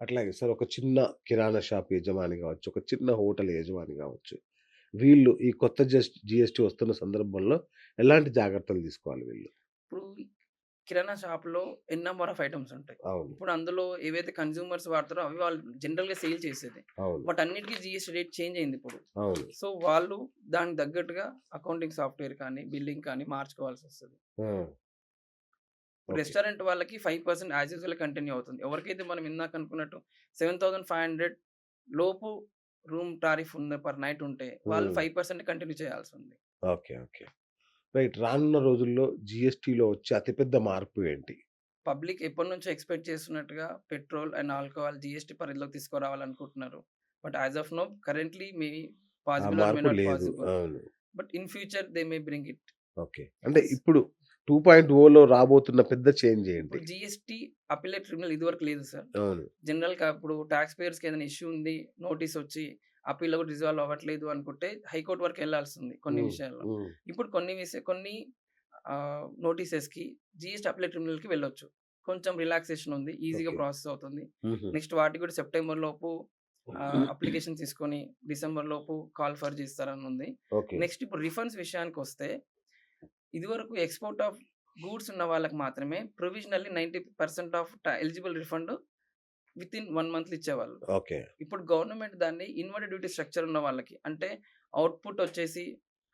అట్లాగే సార్ ఒక చిన్న కిరాణా షాప్ యజమాని గావచ్చు, ఒక చిన్న హోటల్ యజమాని గావచ్చు. వీళ్ళు ఈ కొత్త జస్ట్ జీఎస్టీ వస్తున్న సందర్భంలో ఎలాంటి జాగ్రత్తలు తీసుకోవాలి వీళ్ళు? ఇప్పుడు కిరాణా షాప్‌లో ఎన్ నంబర్ ఆఫ్ ఐటెమ్స్ ఉంటాయి. అవును. ఇప్పుడు అందులో ఏవైతే కన్స్యూమర్స్ వాడతారో అవి వాళ్ళు జనరల్‌గా సేల్ చేసేది. అవును. వాటన్నిటికి జీఎస్టీ రేట్ చేంజ్ అయింది ఇప్పుడు. సో, వాళ్ళు దానికి తగ్గట్టుగా అకౌంటింగ్ సాఫ్ట్‌వేర్ కానీ, బిల్లింగ్ కానీ మార్చుకోవాల్సొస్తది. ఆ! రెస్టారెంట్ వాళ్ళకి 5% యాజ్ యూజువల్ కంటిన్యూ అవుతుంది. ఎవరికైతే మనం ఇందాక అనుకున్నట్టు 7500 లోపు రూమ్ టారిఫ్ ఉంది పర్ నైట్ ఉంటే వాళ్ళు హ్మ్. 5% కంటిన్యూ చేయాల్సింది. ఓకే. ఓకే. రైట్. రానున్న రోజుల్లో జీఎస్టీలో వచ్చే అతిపెద్ద మార్పు ఏంటి? పబ్లిక్ ఎప్పటినుంచో ఎక్స్‌పెక్ట్ చేస్తున్నట్టుగా పెట్రోల్ అండ్ ఆల్కహాల్ జీఎస్టీ పరిధిలోకి తీసుకురావాలనుకుంటున్నారు. But as of now currently may possible. But in future they may bring it. Okay. అంటే ఇప్పుడు 2.0లో రాబోతున్న పెద్ద చేంజ్ ఏంటి? జీఎస్టీ అప్పీలేట్ ట్రిబ్యునల్ ఇదివరకు లేదు సార్. అవును. జనరల్‌గా ఇప్పుడు టాక్స్ పేయర్స్‌కి ఏదైనా ఇష్యూ ఉంది, నోటీస్ వచ్చి అప్పీల్‌లో కూడా రిజాల్వ్ అవ్వట్లేదు అనుకుంటే హైకోర్ట్ వరకు ఎళ్ళాల్సింది కొన్ని. విషయాల్లో. ఇప్పుడు కొన్ని కొన్ని ఆహ్, నోటీసెస్‌కి జీఎస్టీ అప్పీలేట్ ట్రిబ్యునల్‌కి వెళ్ళొచ్చు. కొంచెం రిలాక్సేషన్ ఉంది. ఈజీగా. ప్రాసెస్ అవుతుంది. నెక్స్ట్ వాటికి కూడా సెప్టెంబర్ లోపు అప్లికేషన్ తీసుకొని డిసెంబర్ లోపు కాల్ ఫర్ చేస్తారని ఉంది. నెక్స్ట్ ఇప్పుడు రిఫండ్స్ విషయానికొస్తే ఇదివరకు ఎక్స్‌పోర్ట్ ఆఫ్ గూడ్స్ ఉన్న వాళ్ళకి మాత్రమే provisionally 90% of the eligible refund within 1 మంత్‌లో ఇచ్చేవాళ్ళు. ఓకే. ఇప్పుడు గవర్నమెంట్ దాన్ని ఇన్వర్టెడ్ డ్యూటీ స్ట్రక్చర్ ఉన్న వాళ్ళకి అంటే అవుట్‌పుట్ వచ్చేసి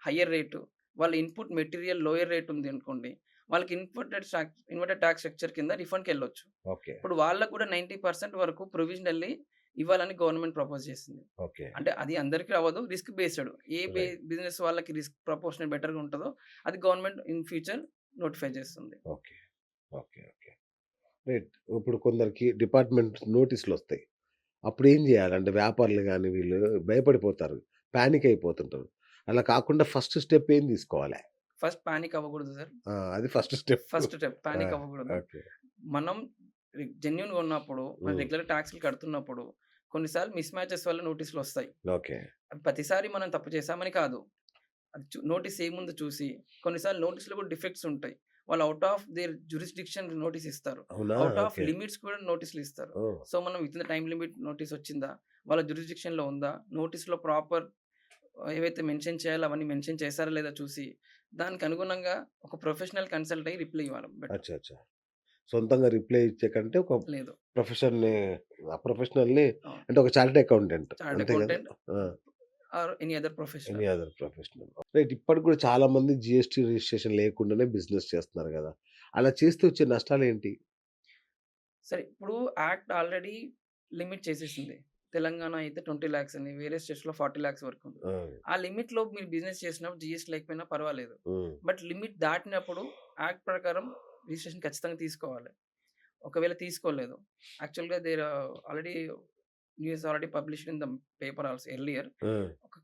హయ్యర్ రేటు, వాళ్ళ ఇన్‌పుట్ మెటీరియల్ లోయర్ రేట్ ఉంది అనుకోండి. వాళ్ళకి ఇన్వర్టెడ్ ఇన్వర్టెడ్ టాక్స్ స్ట్రక్చర్ కింద రిఫండ్‌కెళ్ళొచ్చు. ఓకే. ఇప్పుడు వాళ్ళకి కూడా 90% వరకు ప్రొవిజనల్లీ ఇవ్వాలని గవర్నమెంట్ ప్రపోజ్ చేసింది. ఓకే. అంటే అది అందరికి అవ్వదు. Risk based. ఏ. బిజినెస్ వాళ్ళకి రిస్క్ ప్రపోర్షనల్ బెటర్‌గా ఉంటదో అది గవర్నమెంట్ ఇన్ ఫ్యూచర్ నోటిఫై చేస్తుంది. ఓకే. ఓకే. ఓకే. రైట్. ఇప్పుడు కొందరికి డిపార్ట్‌మెంట్ నోటీసులొస్తాయి. అప్పుడేం జేయాలి? అంటే వ్యాపారులు గాని వీళ్ళు భయపడిపోతారు. పానిక్ అయిపోతుంటారు. అలా కాకుండా ఫస్ట్ స్టెప్ ఏం తీసుకోవాలి? ఫస్ట్ పానిక్ అవ్వకూడదు సార్. అది ఫస్ట్ స్టెప్. ఫస్ట్ స్టెప్ ఆ! పానిక్ అవ్వకూడదు. మనం జెన్యూన్‌గా ఉన్నప్పుడు మనం. రెగ్యులర్ టాక్స్‌లు కడుతున్నప్పుడు కొన్నిసార్లు మిస్ మ్యాచెస్ వల్ల నోటీసులొస్తాయి. ఓకే. ప్రతిసారి మనం తప్పు చేశామని కాదు. అది నోటీస్ ఏముందో చూసి కొన్నిసార్లు నోటీస్‌లో కూడా డిఫెక్ట్స్ ఉంటాయి. వాళ్ళు out of their jurisdiction notice ఇస్తారు. అవునా? Out of. లిమిట్స్ కూడా నోటీసులు ఇస్తారు. సో, మనం within the time limit notice వచ్చిందా? వాళ్ళ జ్యూరిస్డిక్షన్‌లో ఉందా? నోటీస్‌లో ప్రాపర్ ఏవైతే మెన్షన్ చేయాలో అవన్నీ మెన్షన్ చేశారా లేదా చూసి దానికి అనుగుణంగా ఒక ప్రొఫెషనల్ కన్సల్ట్ అయ్యి రిప్లై ఇవ్వాలి! సొంతంగా రిప్లై ఇచ్చే కంటే ఒక లేదు. ప్రొఫెషన్‌ని ఆ ప్రొఫెషనల్‌ని అవును. అంటే ఒక చార్టర్డ్ అకౌంటెంట్ చార్టర్డ్ అంతే గదా! అకౌంటెంట్ ఆ! Or any other any professional. Other professional. Right. ఇప్పటికి కూడా చాలా మంది జీఎస్టీ రిజిస్ట్రేషన్ లేకుండానే బిజినెస్ చేస్తున్నారు గదా! అలా చేస్తే వచ్చే నష్టాలేంటి? సరే ఇప్పుడు యాక్ట్ ఆల్రెడీ లిమిట్ చేసేసింది. తెలంగాణ అయితే 20,00,000 అని వేరే స్టేట్స్‌లో 40,00,000 వరకు ఉంది. ఆ! ఆ లిమిట్‌లో మీరు బిజినెస్ చేసినప్పుడు జీఎస్టీ లేకపోయినా పర్వాలేదు. బట్ లిమిట్ దాటినప్పుడు యాక్ట్ ప్రకారం రిజిస్ట్రేషన్ ఖచ్చితంగా తీసుకోవాలి. ఒకవేళ తీసుకోలేదు యాక్చువల్‌గా there already news already published in the paper also earlier. ఒక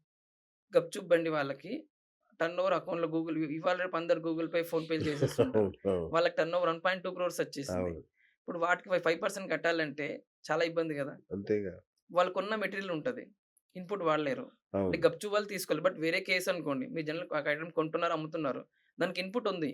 గప్‌చుప్ బండి వాళ్ళకి టర్నోవర్ అకౌంట్‌లో గూగుల్ ఇవాళ రేపు అందరూ గూగుల్ పే, ఫోన్ పే చేసేస్తుంటారు. అవును. అవును. వాళ్ళకి టర్నోవర్ 1.2 క్రోర్స్ వచ్చేసింది. ఇప్పుడు వాటికి 5% కట్టాలంటే చాలా ఇబ్బంది గదా! అంతేగా. వాళ్ళకున్న మెటీరియల్ ఉంటది. ఇన్‌పుట్ వాడలేరు. అంటే వాళ్ళు తీసుకోవాలి. బట్ వేరే కేస్ అనుకోండి. మీరు జనరల్ ఒక ఐటెమ్ కొంటున్నారు, అమ్ముతున్నారు. దానికి ఇన్‌పుట్ ఉంది.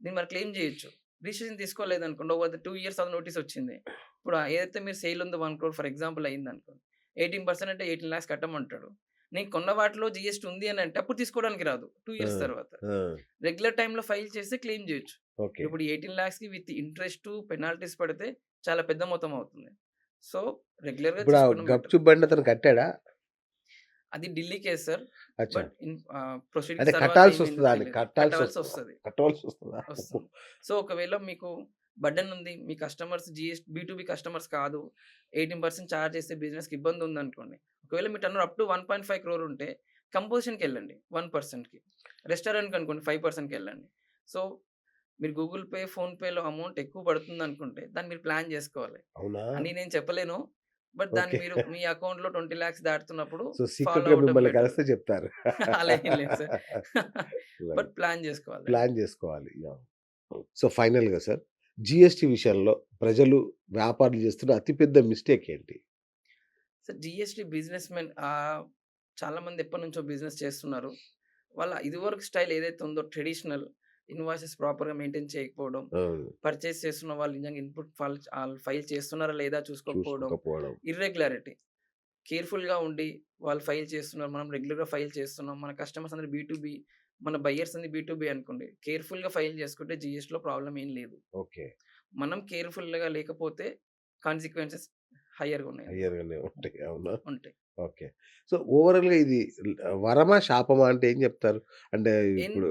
దీన్ని మరి క్లెయిమ్ చేయొచ్చు. రిజిస్ట్రేషన్ తీసుకోలేదనుకోండి ఓవర్ ద 2 ఇయర్స్ తర్వాత నోటీస్ వచ్చింది. ఇప్పుడు ఏదైతే మీరు సేల్ ఉందో 1 క్రోర్ ఫర్ ఎగ్జాంపుల్ అయిందనుకోండి. 18% అంటే 18,00,000 కట్టమంటాడు. నేను కొన్న వాటిలో జీఎస్టీ ఉంది అని అంటే అప్పుడు తీసుకోవడానికి రాదు. 2 ఆ! ఇయర్స్ తర్వాత. రెగ్యులర్ టైమ్‌లో ఫైల్ చేస్తే క్లెయిమ్ చేయొచ్చు. ఇప్పుడు 18,00,000కి విత్ ఇంట్రెస్టు, పెనాల్టీస్ పడితే చాలా పెద్ద మొత్తం అవుతుంది. So, better. గప్‌చుప్ బండి అతను కట్టాడా? అది ఢిల్లీ కేస్ సార్. బట్ కట్టాల్సి వస్తదా. కట్టాల్సి. సో, ఒకవేళ మీకు బర్డెన్ ఉంది. మీ కస్టమర్స్ జీఎస్ బీ2బీ కస్టమర్స్ కాదు. 18% చార్జ్ చేస్తే బిజినెస్‌కి ఇబ్బంది ఉందనుకోండి. ఒకవేళ మీ టర్నోవర్ అప్ టు 1.5 క్రోర్ ఉంటే కంపోజిషన్‌కెళ్ళండి 1%కి. రెస్టారెంట్‌కి అనుకోండి 5%కెళ్ళండి. సో, మీరు గూగుల్ పే, ఫోన్ పేలో అమౌంట్ ఎక్కువ పడుతుందనుకుంటే దాన్ని మీరు ప్లాన్ చేసుకోవాలి. అని నేను చెప్పలేను. బట్ దాన్ని. మీరు మీ అకౌంట్‌లో 20,00,000 దాటుతున్నప్పుడు సో, ఫాలో సీక్రెట్‌గా అవ్వటం మిమ్మల్ని బెటర్. కలిస్తే చెప్తారు. సార్. బట్. ప్లాన్ చేసుకోవాలి. ప్లాన్ చేసుకోవాలి. సో, ఫైనల్‌గా సార్ జీఎస్టీ విషయంలో ప్రజలు, వ్యాపారులు చేస్తున్న అతిపెద్ద మిస్టేక్ ఏంటి? సో, జీఎస్టీ బిజినెస్ మెన్ ఆహ్, చాలామంది ఎప్పటినుంచో బిజినెస్ చేస్తున్నారు. వాళ్ళ ఇదివరకు స్టైల్ ఏదైతే ఉందో ట్రెడిషనల్ ఇన్వాయిసెస్ ప్రాపర్‌గా మెయింటైన్ చేయకపోవడం. పర్చేస్ చేస్తున్న వాళ్ళు నిజంగా ఇన్‌పుట్ ఫాల్ చేస్తున్నారా లేదా చూసుకోకపోవడం. ఇర్రెగ్యులారిటీ. కేర్‌ఫుల్‌గా ఉండి వాళ్ళు ఫైల్ చేస్తున్నారు. మనం రెగ్యులర్‌గా ఫైల్ చేస్తున్నాం. మన కస్టమర్స్ అందరూ బీ2బీ మన బయర్స్ అందరూ బీ2బీ అనుకోండి. కేర్‌ఫుల్‌గా ఫైల్ చేసుకుంటే జీఎస్టీలో ప్రాబ్లమ్ ఏం లేదు. ఓకే. మనం కేర్‌ఫుల్‌గా లేకపోతే కాన్సిక్వెన్సెస్ హైయర్‌గా ఉన్నాయి. హయ్యర్‌గానే ఉంటాయి. అవునా? ఉంటాయి. ఓకే. సో, ఓవరాల్‌గా ఇది వరమా? శాపమా? అంటే ఏం చెప్తారు? అంటే ఇప్పుడు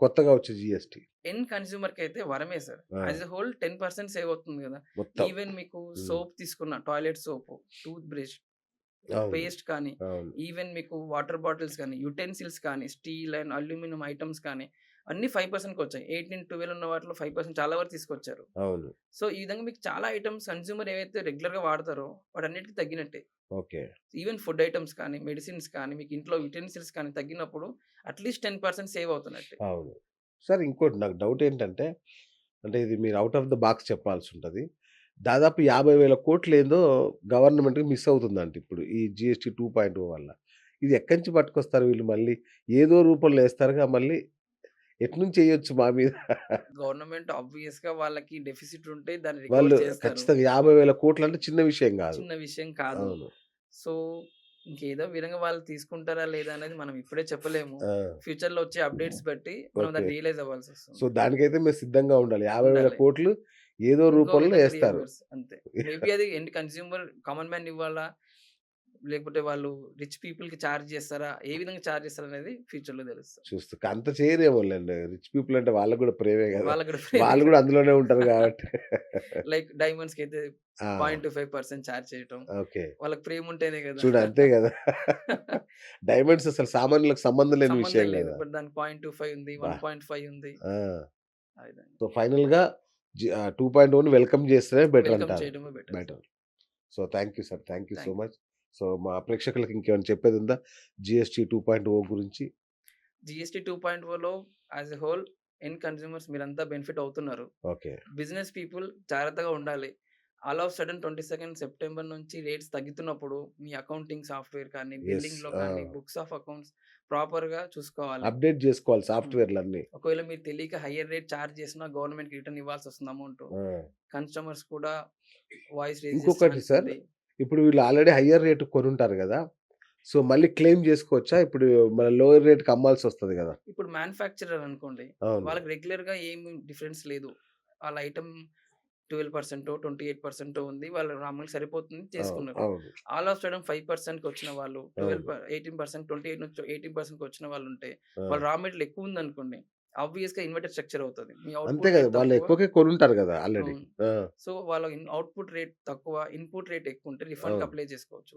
కొత్తగా వచ్చే జీఎస్టీ. ఎండ్ కన్స్యూమర్‌కైతే వరమే sir. As a whole 10% save అవుతుంది! మొత్తం. ఈవెన్ మీకు. సోప్ తీసుకున్న toilet soap, tooth brush. Paste కానీ. ఈవెన్ మీకు వాటర్ బాటిల్స్ కానీ, యుటెన్సిల్స్ కానీ, స్టీల్ అండ్ అల్యూమినియం ఐటెమ్స్ కానీ అన్నీ 5%కి వచ్చాయి. 18, 12 ఉన్న వాటిలో 5% చాలా వరకు తీసుకొచ్చారు. అవును. సో, ఈ విధంగా మీకు చాలా ఐటెమ్స్ కన్స్యూమర్ ఏవైతే రెగ్యులర్‌గా వాడతారో వాటన్నిటికి తగ్గినట్టే. ఓకే. ఈవెన్ ఫుడ్ ఐటెమ్స్ కానీ, మెడిసిన్స్ కానీ, మీకు ఇంట్లో యుటెన్సిల్స్ కానీ తగ్గినప్పుడు అట్‌లీస్ట్ 10% సేవ్ అవుతున్నట్టే. అవును. సార్ ఇంకోటి నాకు డౌట్ ఏంటంటే, అంటే ఇది మీరు ఔట్ ఆఫ్ ద బాక్స్ చెప్పాల్సుంటది. దాదాపు 50,000 కోట్లేందో గవర్నమెంట్‌కి మిస్ అవుతుందంట ఇప్పుడు. ఈ జీఎస్టీ 2.0 వల్ల. ఇది ఎక్కడి నుంచి పట్టుకొస్తారు వీళ్ళు మళ్ళీ? ఏదో రూపంలో ఏస్తారుగా మళ్ళీ. ఎట్నుంచి ఎయొచ్చు మా మీద? గవర్నమెంట్ ఆబ్వియస్‌గా వాళ్ళకి డెఫిసిట్ ఉంటే దాన్ని వాళ్ళు రికవర్ చేస్తారు. ఖచ్చితంగా 50,000 కోట్లంటే చిన్న విషయం గాదు. చిన్న విషయం కాదు. సో, ఇంకేదో విధంగా వాళ్ళు తీసుకుంటారా లేదా అనేది మనం ఇప్పుడే చెప్పలేము. ఆ! ఫ్యూచర్‌లో వచ్చే అప్డేట్స్ బట్టి మనం. దాన్ని రియలైజ్ అవ్వాల్సొస్తుంది. సో, దానికైతే మీరు సిద్ధంగా ఉండాలి. 50,000 ఉండాలి. కోట్లు ఏదో రూపంలో. రియంబర్స్ అంతే. మేబీ అది ఎండ్ కన్స్యూమర్ కామన్ మ్యాన్ ఇవ్వాలా? లేకపోతే వాళ్ళు రిచ్ పీపుల్‌కి చార్జ్ చేస్తారా? ఏ విధంగా చార్జ్ చేస్తారనేది ఫ్యూచర్‌లో తెలుస్తది. చూస్తూ అంత చేయరేమోలెండి. రిచ్ పీపుల్ అంటే వాళ్ళకి ప్రేమే కూడా ప్రేమే వాళ్ళు కదా! గూడా అందులోనే ఉంటారు గాబట్టి. లైక్ డైమండ్స్‌కైతే ఆ! 0.25% చార్జ్ చేయటం. ఓకే. వాళ్ళకి ప్రేమ ఉంటేనే కదా! చూడు అంతే గదా! డైమండ్స్ అసలు సామాన్యులకు సంబంధం లేని విషయం లేదు. దానికి 0.25 ఉంది. బా! 1.5 ఉంది. ఆ! ఆ విధంగా. సో, ఫైనల్‌గా జి ఆహ్, 2.0ని వెల్కమ్ చేస్తేనే బెటర్ అంటారు. Better. So, thank you sir. Thank you so. Much. So, మా ప్రేక్షకులకి ఇంకేమైనా చెప్పేదుందా? జీఎస్టీ 2.0 గురించి? GST 2.0లో as a whole end consumers మీరంతా బెనిఫిట్ అవుతున్నారు. ఓకే. బిజినెస్ పీపుల్ జాగ్రత్తగా ఉండాలి. ఆల్ ఆఫ్ సడెన్ 22 సెప్టెంబర్ నుంచి రేట్స్ తగ్గుతున్నప్పుడు మీ అకౌంటింగ్ సాఫ్ట్‌వేర్ కానీ, యెస్. బిల్లింగ్‌లో కానీ! బుక్స్ ఆఫ్ అకౌంట్స్ ప్రాపర్‌గా చూసుకోవాలి. అప్డేట్ జేసుకోవాలి హ్మ్. సాఫ్ట్‌వేర్‌లన్నీ. ఒకవేళ మీరు తెలియక హైయర్ రేట్ చార్జ్ చేసినా గవర్నమెంట్‌కి రిటర్న్ ఇవ్వాల్సొస్తుంది అమౌంటు. ఆ! కస్టమర్స్ కూడా వాయిస్ రైజ్ ఇంకొకటి సార్, ఇప్పుడు వీళ్ళు ఆల్రెడీ హైయర్ రేట్‌కి కొనుంటారు గదా! సో, మళ్ళీ క్లెయిమ్ జేసుకోవచ్చా? ఇప్పుడు మన లోయర్ రేట్‌కి అమ్మాల్సొస్తది గదా! ఇప్పుడు మ్యానుఫ్యాక్చరర్ అనుకోండి. అవును. వాళ్ళకి రెగ్యులర్‌గా ఏమి డిఫరెన్స్ లేదు. వాళ్ళ ఐటెమ్ 12% 28% ఉంది. వాళ్ళ నార్మల్‌గా సరిపోతుంది అవును. చేసుకున్నారు. అవును. ఆల్ ఆఫ్ సడెన్ 5%కి వచ్చిన వాళ్ళు, 12 అవును. ప 18% 28 నుంచి 18%కి వచ్చిన వాళ్ళుంటే, ఆ! వాళ్ళ రా మెటీరియల్ ఎక్కువ ఉందనుకోండి. ఆబ్వియస్‌గా ఇన్వర్టెడ్ స్ట్రక్చర్ అవుతది. మీ అంతే! రేట్ వాళ్ళు ఎక్కువకే కొనుంటారు గదా! ఆల్రెడీ. సో, వాళ్ళ అవుట్‌పుట్ రేట్ తక్కువ, ఇన్‌పుట్ రేట్ ఎక్కువుంటే రిఫండ్‌కి అవును. అప్లై చేసుకోవచ్చు.